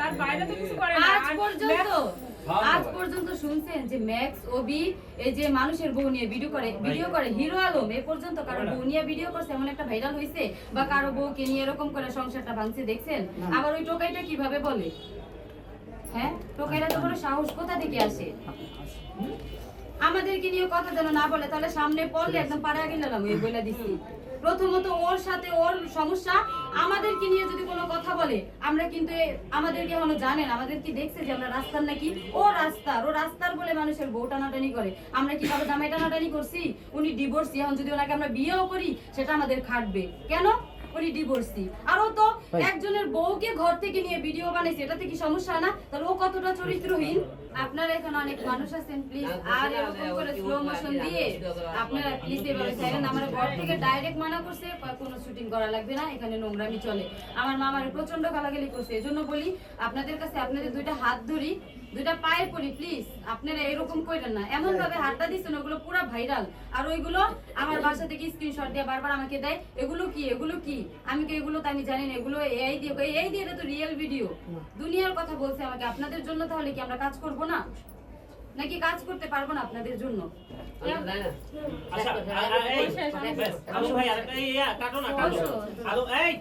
তার বাইরে তো কিছু করে আজ পর্যন্ত আজ পর্যন্ত শুনছেন যে ম্যাক্স ওবি এই যে মানুষের বউ নিয়ে ভিডিও করে ভিডিও করে হিরো আলম এ পর্যন্ত কারও বউ নিয়ে ভিডিও করছে এমন একটা ভাইরাল হয়েছে বা কারও বউকে নিয়ে এরকম করে সংসারটা ভাঙছে দেখছেন? আবার ওই টোকাইটা কীভাবে বলে? হ্যাঁ? টোকাইটা তো বড় সাহস কোথা থেকে আসে? আমাদেরকে নিয়ে কথা যেন না বলে, তাহলে সামনে পড়লে একদম পাড়া গেলাম ওই বলে দিচ্ছি। প্রথমত ওর সাথে ওর সমস্যা, আমাদেরকে নিয়ে যদি কোনো কথা বলে, আমরা কিন্তু আমাদেরকে এখনও জানেন আমাদের কি দেখছে যে আমরা রাস্তার নাকি, ও রাস্তার ও রাস্তার বলে মানুষের বউ টানাটানি করে। আমরা কি কারও জামাই টানাটানি করছি? উনি ডিভোর্সি এখন যদি ওনাকে আমরা বিয়েও করি, সেটা আমাদের খাটবে। কেন? ডিভোর্সি আর ও তো একজনের বউকে ঘর থেকে নিয়ে ভিডিও বানাইছে এটাতে কি সমস্যা না? তাহলে ও কতটা চরিত্রহীন? আপনারা এখানে অনেক মানুষ আছেন প্লিজ আর এরকম করে স্লো মোশন দিয়ে আপনারা প্লিজ এভাবে ছাড়েন আমার ঘর থেকে ডাইরেক্ট মানা করছে কোনো শুটিং করা লাগবে না এখানে নোংরামি চলে। আমার মামার প্রচণ্ড গালাগালি করছে এজন্য বলি আপনাদের কাছে আপনাদের দুইটা হাত ধরি। দুইটা পায়ে পড়ি প্লিজ আপনারা এরকম করেন না এমন ভাবে হাতটা দিচ্ছেন ওগুলো পুরো ভাইরাল আর ওইগুলো আমার বাসা থেকে স্ক্রিনশট দিয়ে বারবার আমাকে দেয় এগুলো কি এগুলো কি আমি কি এগুলো তো আমি জানি না এগুলো এআই দিয়ে এই দিয়ে এটা তো রিয়েল ভিডিও দুনিয়ার কথা বলছে আমাকে আপনাদের জন্য তাহলে কি আমরা কাজ করব না নাকি কাজ করতে পারব না আপনাদের জন্য আচ্ছা ভাই আরেকটা ইয়া, কাটো না কাটো। এই